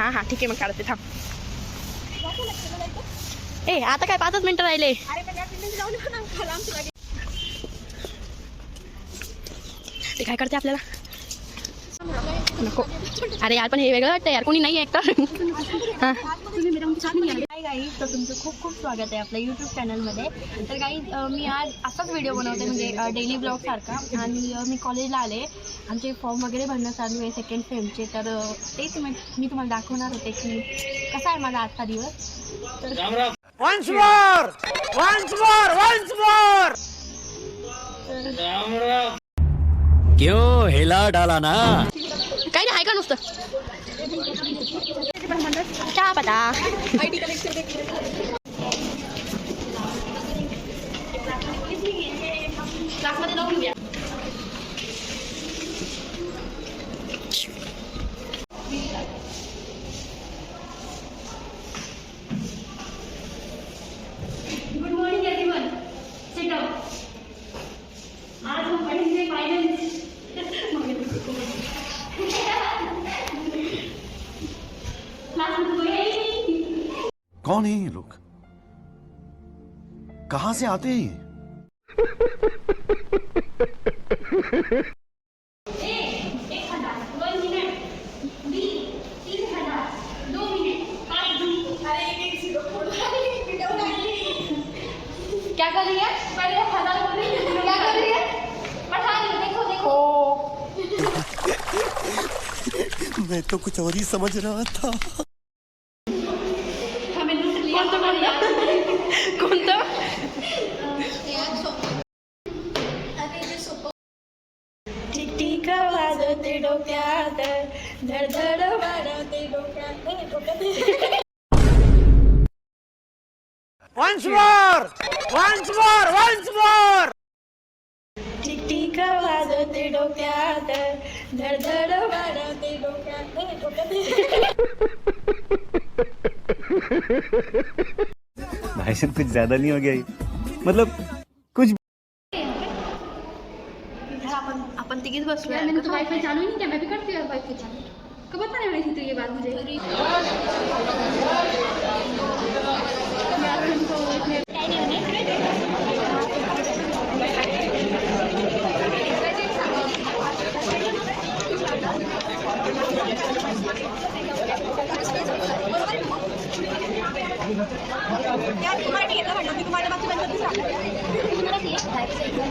हां हां ठीक आहे मग काढते थांब. ए आता काय पाचच मिनिटं राहिले? ते काय करते आपल्याला? नको. अरे यार पण हे वेगळं वाटतं यार. कोणी नाही आहे एकतर हां. हाय गाईज तर तुमचं खूप खूप स्वागत आहे आपल्या यूट्यूब चॅनलमध्ये तर गाईज मी आज असाच व्हिडिओ बनवते म्हणजे डेली ब्लॉग सारखा. आणि मी कॉलेजला आले. आमचे फॉर्म वगैरे भरणं चालू आहे सेकंड सेमचे तर तेच मी मी तुम्हाला दाखवणार होते की कसा आहे माझा आजचा दिवस. तर Once more! Once more! Once more! क्यों हिला डाला ना? काही नाही आहे का नुसतं. चहा पता. कौन है ये लोग? कहाँ से आते हैं ये? एक हज़ार दोन मिनिट बी तीन हज़ार दो मिनिट पाँच मिनट क्या कर रही है? पहले हज़ार बोल रही है क्या कर रही है? पढ़ा रही देखो देखो। मैं तो कुछ और ही समझ रहा था। कोणतं टिक वाजते डोक्यात धडधड वाढवते डोक्यात Once more! Once more! Once more! टिक वाजते डोक्यात धडधड वाढवते डोक्यात डोक्यात भाई साहब कुछ ज़्यादा नहीं हो गया ये? मतलब कुछ आपण तिघीच बसलो यार मैंने तो वाईफाई चालू ही नहीं किया मैं भी करती हूँ वाईफाई चालू। कब बताने वाली थी तू ये बात मुझे।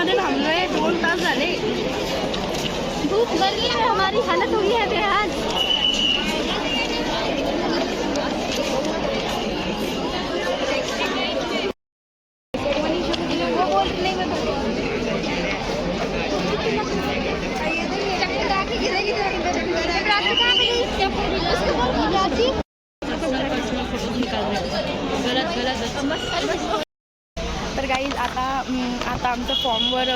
मध्ये थांबलोय दोन तास झाले. भूख लगी है हमारी हालत हुई है बेहाल. वो बोल नहीं मैं आता आमचं फॉर्मवर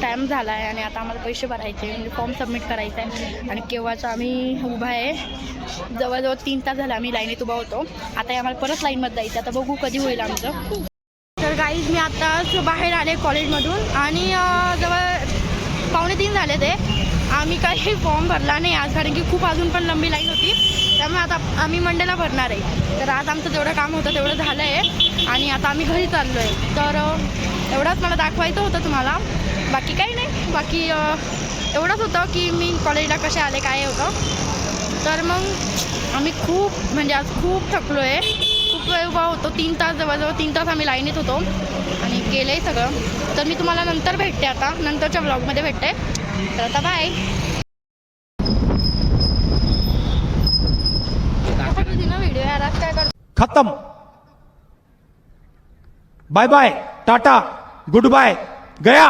टाईम झाला आहे आणि आता आम्हाला पैसे भरायचे म्हणजे फॉर्म सबमिट करायचा आहे आणि केव्हाचा आम्ही उभा आहे जवळजवळ तीन तास झाला आम्ही लाईनीत उभा होतो. आता आम्हाला परत लाईनमध्ये जायचं आता बघू कधी होईल आमचं. तर गाईज मी आत्ताच बाहेर आले कॉलेजमधून आणि जवळ पावणे तीन झाले ते. आम्ही काही फॉर्म भरला नाही आज कारण की खूप अजून पण लंबी लाईन होती. त्यामुळे आता आम्ही मंडेला भरणार आहे. तर आज आमचं जेवढं काम होतं तेवढं झालं आहे आणि आता आम्ही घरी चाललो आहे तर एवढंच मला दाखवायचं होतं तुम्हाला. बाकी काही नाही. बाकी एवढंच होतं की मी कॉलेजला कसे आले काय होतं. तर मग आम्ही खूप म्हणजे आज खूप थकलो आहे खूप वेळ उभा होतो. तीन तास जवळजवळ तीन तास आम्ही लाईनीत होतो. आणि केलं आहे सगळं. तर मी तुम्हाला नंतर भेटते आता. नंतरच्या ब्लॉगमध्ये भेटते. तर आता बाय व्हिडिओ काय bye bye ta ta good bye गया।